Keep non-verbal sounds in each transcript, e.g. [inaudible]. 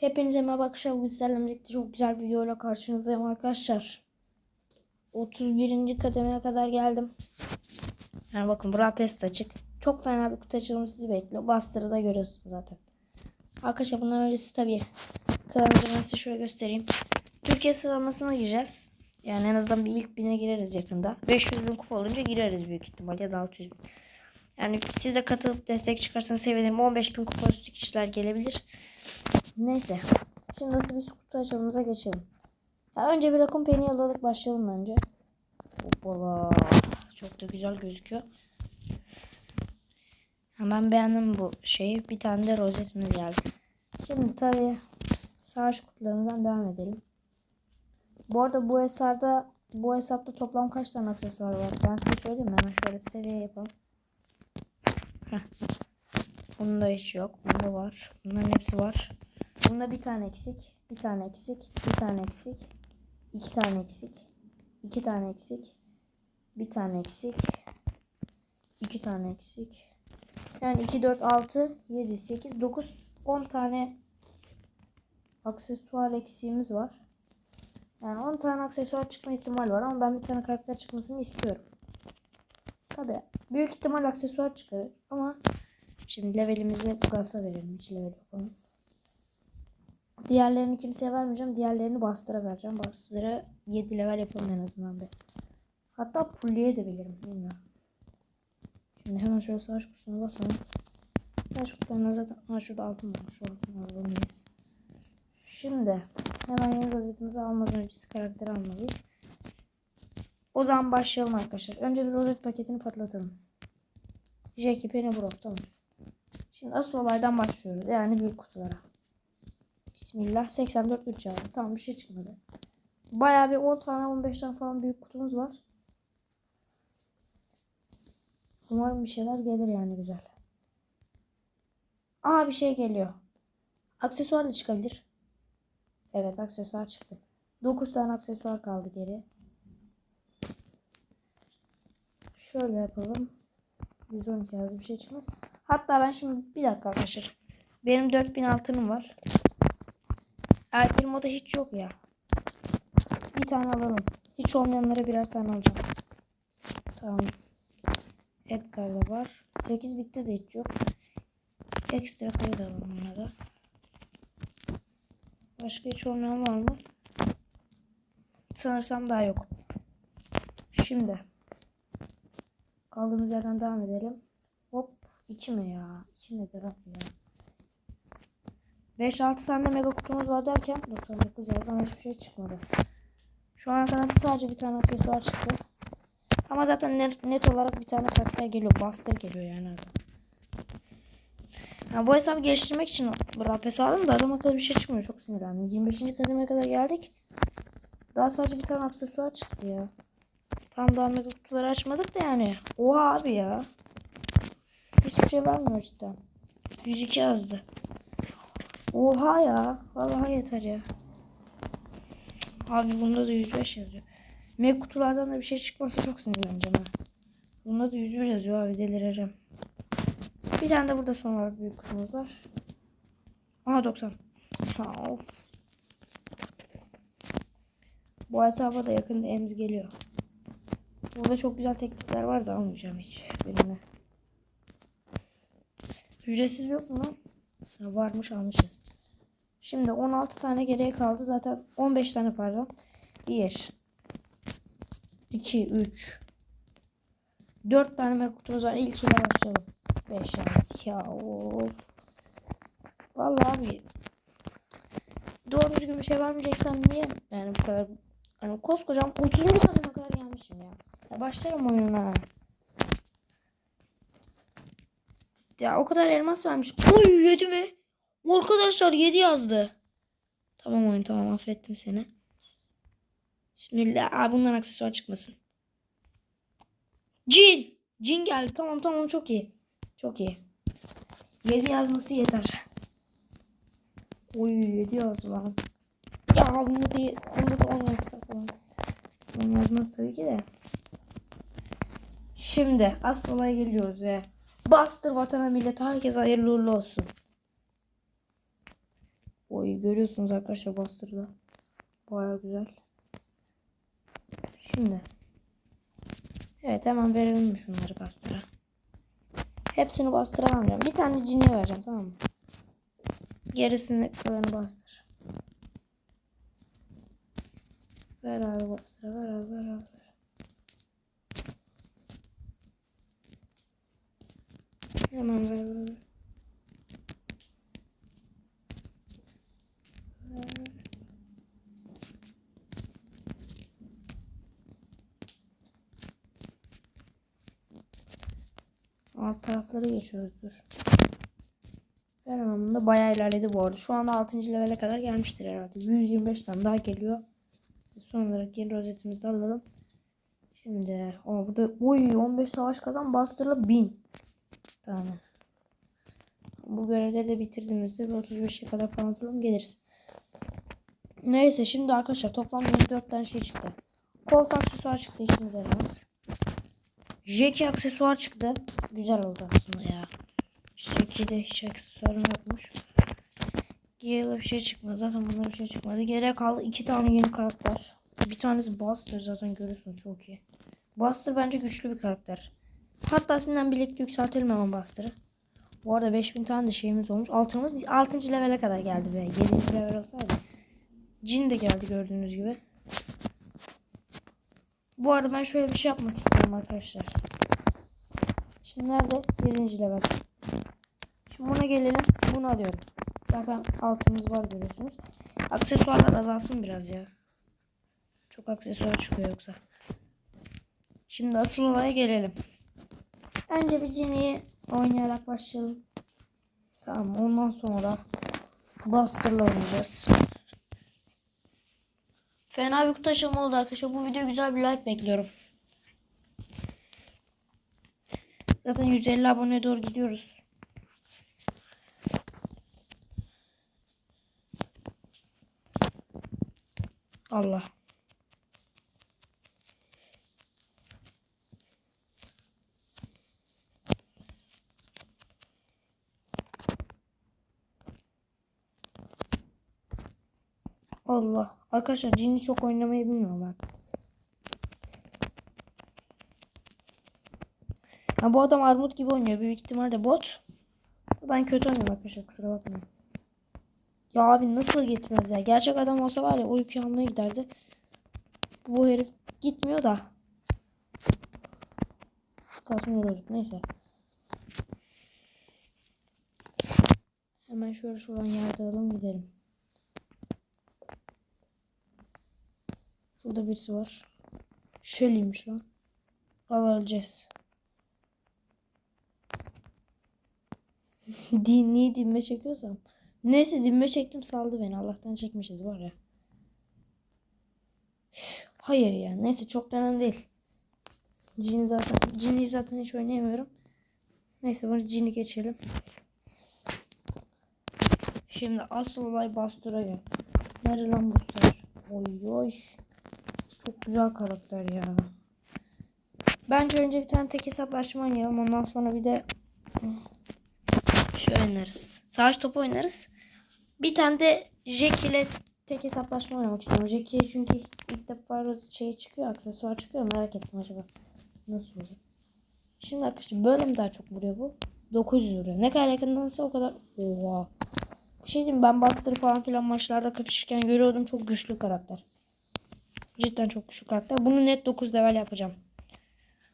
Hepinize merhaba arkadaşlar. Bugün sizlerle birlikte çok güzel bir videoyla karşınızdayım arkadaşlar. 31. kademeye kadar geldim. Yani bakın Brawl Pass açık. Çok fena bir kutu açılımı sizi bekliyor. Bastırı da görüyorsunuz zaten. Arkadaşlar bundan öncesi tabii. Size şöyle göstereyim. Türkiye sıralamasına gireceğiz. Yani en azından bir ilk bine gireriz yakında. 500 bin kupa olunca gireriz büyük ihtimal ya da 600 bin. Yani siz de katılıp destek çıkarsanız sevinirim. 15 bin kupa üstü kişiler gelebilir. Neyse. Şimdi nasıl bir kutu açılımıza geçelim. Ya önce bir rakun peni alarak başlayalım bence. Hoppala. Çok da güzel gözüküyor. Hemen beğendim bu şeyi. Bir tane de rozetimiz geldi. Şimdi tabii savaş kutularımızdan devam edelim. Bu arada bu hesapta bu hesapta toplam kaç tane aksesuar var? Ben size söyleyeyim mi? Hemen şöyle seviye yapalım. Heh. Bunda hiç yok. Bunda var. Bunların hepsi var. Bunda bir tane eksik. Bir tane eksik. Bir tane eksik. iki tane eksik. iki tane eksik. Bir tane eksik. iki tane eksik. Yani 2, 4, 6, 7, 8, 9, 10 tane aksesuar eksiğimiz var. Yani 10 tane aksesuar çıkma ihtimali var ama ben bir tane karakter çıkmasını istiyorum. Tabi büyük ihtimal aksesuar çıkar ama şimdi levelimizi Gas'a verelim. Hiç level yapalım. Diğerlerini kimseye vermeyeceğim. Diğerlerini Bastıra vereceğim. Bastıra 7 level yapalım en azından bir. Hatta Pulli'ye de bilirim. Bilmiyorum. Şimdi hemen şöyle savaş kutusuna basalım. Savaş kutularına zaten... Ha şurada altın var. Şu altın alalım. Yes. Şimdi hemen yeni rozetimizi almadan önce karakteri almalıyız. O zaman başlayalım arkadaşlar. Önce bir rozet paketini patlatalım. Jackie Penny Brock tamam. Şimdi asıl olaydan başlıyoruz. Yani büyük kutulara. Bismillah 84 3 aldı. Tamam bir şey çıkmadı. Bayağı bir 10 tane 15 tane falan büyük kutumuz var. Umarım bir şeyler gelir yani güzel. Aa bir şey geliyor. Aksesuar da çıkabilir. Evet aksesuar çıktı. 9 tane aksesuar kaldı geri. Şöyle yapalım. 112 yazdı bir şey çıkmaz. Hatta ben şimdi bir dakika arkadaşlar. Benim 4000 altınım var. Erkek moda hiç yok ya. Bir tane alalım. Hiç olmayanlara birer tane alacağım. Tamam. Edgar'da var. 8 bitti de hiç yok. Ekstra koyu da alalım buna da. Başka hiç olmayan var mı? Sanırsam daha yok. Şimdi. Kaldığımız yerden devam edelim. Hop. 2 mi ya? 2 nedir abi ya? 5-6 tane de mega kutumuz var derken 99 yazdı ama hiçbir şey çıkmadı. Şu ana kadar sadece bir tane aksesuar çıktı. Ama zaten net, net olarak bir tane karakter geliyor. Buster geliyor yani. Yani bu hesabı geliştirmek için Pass aldım da adam akıllı bir şey çıkmıyor. Çok sinirlendim. 25. kademeye kadar geldik. Daha sadece bir tane aksesuar çıktı ya. Tam daha mega kutuları açmadık da yani. Oha abi ya. Hiçbir şey vermiyor cidden. 102 yazdı. Oha ya. Vallahi yeter ya. Abi bunda da 105 yazıyor. Mega kutulardan da bir şey çıkmasa çok sinirleneceğim ha. Bunda da 101 yazıyor abi delireceğim. Bir tane de burada son olarak büyük kutumuz var. Aha 90. Ha, of. Bu hesaba da yakında emz geliyor. Burada çok güzel teklifler var da almayacağım hiç birine. Ücretsiz yok mu lan? Ha, varmış almışız. Şimdi 16 tane geriye kaldı. Zaten 15 tane pardon. 1 2 3 4 tane mega kutumuz var. İlk ile başlayalım. 5 yaz. Ya of. Vallahi abi doğru düzgün bir şey vermeyeceksen niye yani bu kadar hani koskocam 30. kademe kadar gelmişim ya. ya başlarım oyuna. Ya o kadar elmas vermiş. Oy 7 mi? Arkadaşlar 7 yazdı. Tamam oyun tamam affettim seni. Şimdi aa, bundan aksesuar çıkmasın. Cin. Cin geldi. Tamam tamam çok iyi. Çok iyi. 7 yazması yeter. Oy 7 yazdı lan. Ya bunda da, bunda da 10 yazsa falan. 10 yazmaz tabii ki de. Şimdi asıl olaya geliyoruz ve Bastır vatana millet herkese hayırlı uğurlu olsun. Oy görüyorsunuz arkadaşlar bastırdı. Baya güzel. Şimdi. Evet hemen verelim şunları bastıra. Hepsini bastıramam diyorum. Bir tane cini vereceğim tamam mı? Gerisini kalanı bastır. Ver abi bastıra ver abi ver abi. Hemen ver ver. Alt tarafları geçiyoruz dur. Ferman'ın da bayağı ilerledi bu arada. Şu anda 6. levele kadar gelmiştir herhalde. 125 tane daha geliyor. Son olarak yeni rozetimizi de alalım. Şimdi o burada oy 15 savaş kazan bastırla 1000 tane. Bu görevleri de bitirdiğimizde bir 35'e kadar falan atalım geliriz. Neyse şimdi arkadaşlar toplam 24 tane şey çıktı. Kolt aksesuar çıktı işimize yaramaz. Jackie aksesuar çıktı. Güzel oldu aslında ya. Jackie'de hiç aksesuarım yokmuş. Gale'a bir şey çıkmadı. Zaten bunlara bir şey çıkmadı. Geriye kaldı iki tane yeni karakter. Bir tanesi Buster zaten görüyorsunuz çok iyi. Buster bence güçlü bir karakter. Hatta sizinle birlikte yükseltelim hemen Buster'ı. Bu arada 5000 tane de şeyimiz olmuş. Altımız 6. levele kadar geldi be. 7. level olsaydı. Cin de geldi gördüğünüz gibi. Bu arada ben şöyle bir şey yapmak istiyorum arkadaşlar. Şimdi nerede? 7. level. Şimdi buna gelelim. Bunu alıyorum. Zaten altımız var görüyorsunuz. Aksesuarlar azalsın biraz ya. Çok aksesuar çıkıyor yoksa. Şimdi asıl olaya gelelim. Önce bir Jinny'yi oynayarak başlayalım. Tamam ondan sonra Buster'la oynayacağız. Fena bir kutu oldu arkadaşlar. Bu video güzel bir like bekliyorum. Zaten 150 aboneye doğru gidiyoruz. Allah. Allah. Arkadaşlar cini çok oynamayı bilmiyorum ben. Ha, bu adam armut gibi oynuyor. Büyük ihtimalle bot. Ben kötü oynuyorum arkadaşlar kusura bakmayın. Ya abi nasıl gitmez ya? Gerçek adam olsa var ya yükü almaya giderdi. Bu herif gitmiyor da. Sıkasını yoruyorduk. Neyse. Hemen şöyle şuradan yardıralım gidelim. Şurada birisi var. Şöyleymiş lan. Al öleceğiz. [laughs] Din, niye dinme çekiyorsam. Neyse dinme çektim saldı beni. Allah'tan çekmişiz var ya. [sighs] Hayır ya. Neyse çok önemli değil. Cini zaten, Cini zaten hiç oynayamıyorum. Neyse bunu Cini geçelim. Şimdi asıl olay Bastur'a. Nerede lan kutular? Oy oy. Çok güzel karakter ya. Bence önce bir tane tek hesaplaşma oynayalım. Ondan sonra bir de şey oynarız. Savaş topu oynarız. Bir tane de Jack ile tek hesaplaşma oynamak istiyorum. Jack'e çünkü ilk defa şey çıkıyor, aksesuar çıkıyor. Merak ettim acaba nasıl olacak. Şimdi arkadaşlar böyle mi daha çok vuruyor bu? 900 vuruyor. Ne kadar yakındansa o kadar. Oha. Bir şey diyeyim ben Buster'ı falan filan maçlarda kapışırken görüyordum. Çok güçlü karakter. Cidden çok güçlü karakter. Bunu net 9 level yapacağım.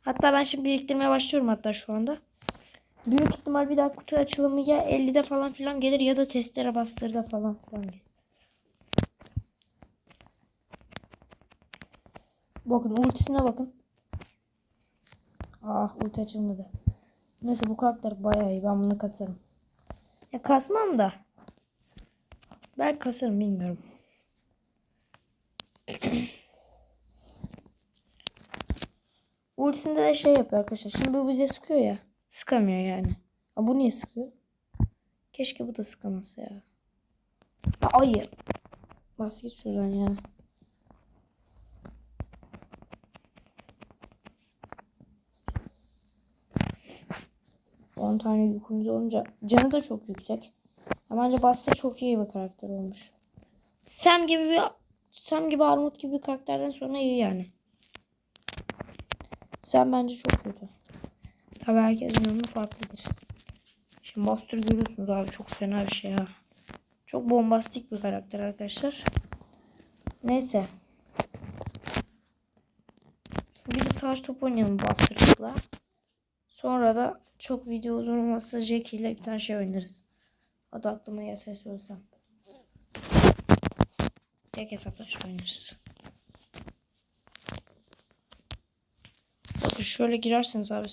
Hatta ben şimdi biriktirmeye başlıyorum hatta şu anda. Büyük ihtimal bir daha kutu açılımı ya 50'de falan filan gelir ya da testere bastırda falan filan gelir. Bakın ultisine bakın. Ah ulti açılmadı. Neyse bu karakter bayağı iyi. Ben bunu kasarım. Ya kasmam da. Ben kasarım bilmiyorum. [clears throat] Ultisinde de şey yapıyor arkadaşlar. Şimdi bu bize sıkıyor ya. Sıkamıyor yani. Ha, bu niye sıkıyor? Keşke bu da sıkamasa ya. ya hayır. Bas git şuradan ya. On tane yükümüz olunca canı da çok yüksek. Ama bence Buster çok iyi bir karakter olmuş. Sam gibi bir Sam gibi Armut gibi bir karakterden sonra iyi yani. Sam bence çok kötü. Tabi herkesin yorumu farklıdır. Şimdi Buster görüyorsunuz abi çok fena bir şey ha. Çok bombastik bir karakter arkadaşlar. Neyse. Bir de savaş topu oynayalım Buster'la. Sonra da çok video uzun olmazsa Jackie ile bir tane şey oynarız. Adı aklıma gelse söylesem. Tek hesaplaşma oynarız. Bakın şöyle girersiniz abi.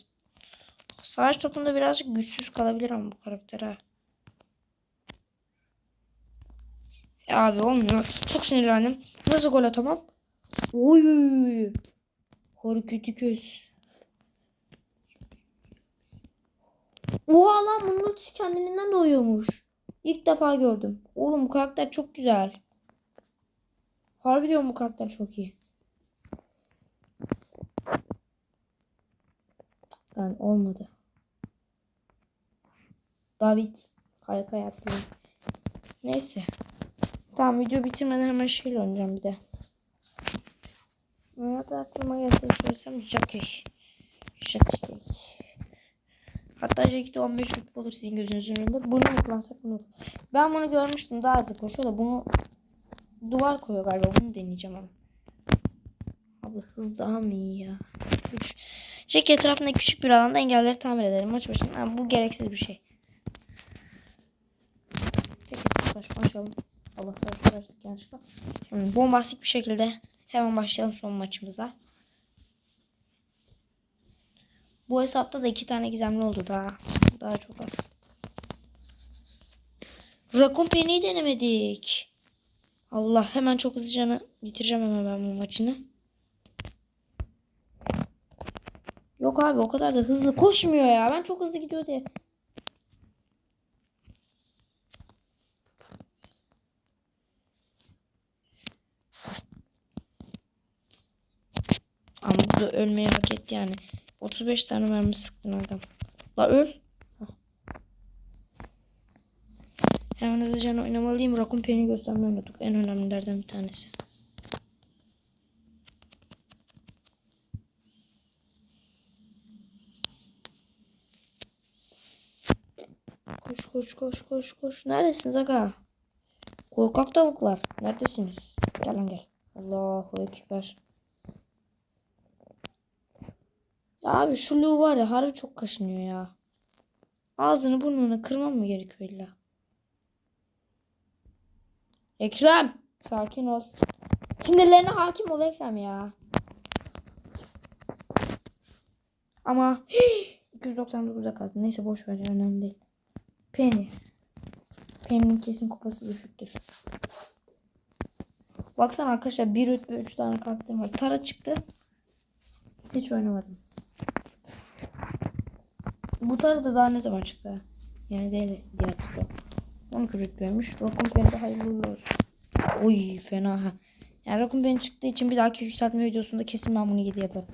Savaş topunda birazcık güçsüz kalabilir ama bu karakter ha. Ya abi olmuyor. Çok sinirlendim. Nasıl gol atamam? Oy. Hareketi köz. Oha lan bunun ultisi kendiliğinden doğuyormuş. İlk defa gördüm. Oğlum bu karakter çok güzel. Harbi diyorum bu karakter çok iyi. Lan olmadı. David kayka yaptı. Neyse. Tamam video bitirmeden hemen şeyle oynayacağım bir de. Ne da aklıma gelse söylesem Jackie. Jackie. Hatta Jackie de 15 rütbe olur sizin gözünüzün önünde. Bunu mu kullansak bunu. Ben bunu görmüştüm daha hızlı koşuyor da bunu duvar koyuyor galiba. Bunu deneyeceğim ama. Abi hız daha mı iyi ya? Üç. Jackie etrafında küçük bir alanda engelleri tamir edelim. Maç başında Ha, bu gereksiz bir şey. Jackie baş konuşalım. Allah tarafı verdik yanlışlıkla. Şimdi bombastik bir şekilde hemen başlayalım son maçımıza. Bu hesapta da iki tane gizemli oldu daha. Daha çok az. Rakun Penny'i denemedik. Allah hemen çok hızlıca bitireceğim hemen ben bu maçını. Yok abi o kadar da hızlı koşmuyor ya. Ben çok hızlı gidiyor diye. Ama bu da ölmeyi hak etti yani. 35 tane mermi sıktın adam. La öl. Hemen hızlıca oynamalıyım. Rakun Penny'i göstermeyi unuttuk. En önemlilerden bir tanesi. Koş koş koş koş. Neredesiniz aga? Korkak tavuklar. Neredesiniz? Gel lan gel. Allahu Ekber. Ya abi şu Lu var ya harbi çok kaşınıyor ya. Ağzını burnunu kırmam mı gerekiyor illa? Ekrem. Sakin ol. Sinirlerine hakim ol Ekrem ya. Ama [gasps] 299'a kaldı. Neyse boş ver önemli değil. Penny. Penny'nin kesin kupası düşüktür. Baksana arkadaşlar bir rütbe 3 tane karakterim var. Tara çıktı. Hiç oynamadım. Bu Tara da daha ne zaman çıktı? Yani değil diye hatırlıyorum. 12 rütbeymiş. Rakun Penny de hayırlı olsun. Oy fena ha. Yani Rakun Penny çıktığı için bir dahaki yükseltme videosunda kesin ben bunu 7 yaparım.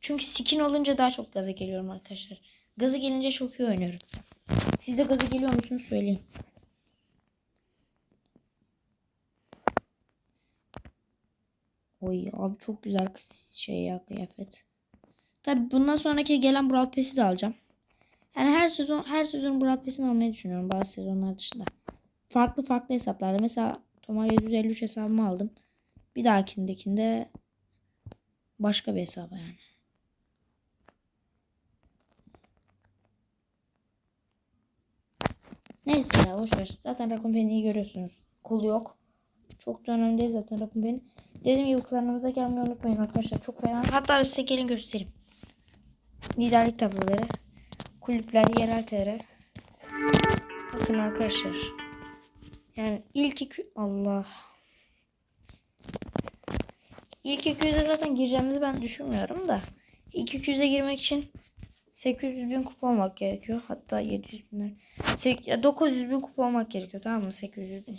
Çünkü skin olunca daha çok gaza geliyorum arkadaşlar. Gazı gelince çok iyi oynuyorum. Siz de gazı geliyor musunuz söyleyin. Oy abi çok güzel şey ya kıyafet. Tabi bundan sonraki gelen Brawl Pass'i de alacağım. Yani her sezon her sezon Brawl Pass'ini almayı düşünüyorum bazı sezonlar dışında. Farklı farklı hesaplarda. Mesela Tomar 753 hesabımı aldım. Bir dahakindekinde başka bir hesaba yani. Neyse ya boş ver. Zaten Rakun Penny'i görüyorsunuz. Kolu yok. Çok da önemli değil zaten Rakun Penny. Dediğim gibi klanımıza gelmeyi unutmayın arkadaşlar. Çok fena. Hatta size gelin göstereyim. Liderlik tabloları. Kulüpler, yerel TR. Bakın arkadaşlar. Yani ilk iki... Allah. İlk 200'e zaten gireceğimizi ben düşünmüyorum da. İlk 200'e girmek için 800 bin kupa olmak gerekiyor. Hatta 700 bin. 900 bin kupa olmak gerekiyor tamam mı? 800 bin.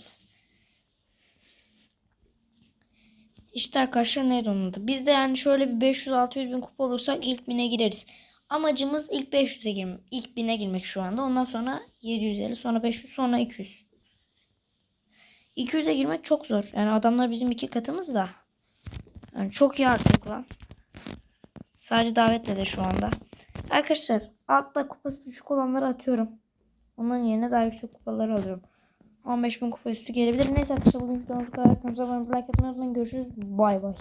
İşte arkadaşlar neydi onun adı? Biz de yani şöyle bir 500-600 bin kupa olursak ilk bine gireriz. Amacımız ilk 500'e girmek. ilk 1000'e girmek şu anda. Ondan sonra 750, sonra 500, sonra 200. 200'e girmek çok zor. Yani adamlar bizim iki katımız da. Yani çok iyi artık lan. Sadece davetle de şu anda. Arkadaşlar altta kupası düşük olanları atıyorum. Onların yerine daha yüksek kupaları alıyorum. 15.000 kupa üstü gelebilir. Neyse arkadaşlar bugün videomuz bu kadar. Kanalımıza abone olmayı, like atmayı unutmayın. Görüşürüz. Bay bay.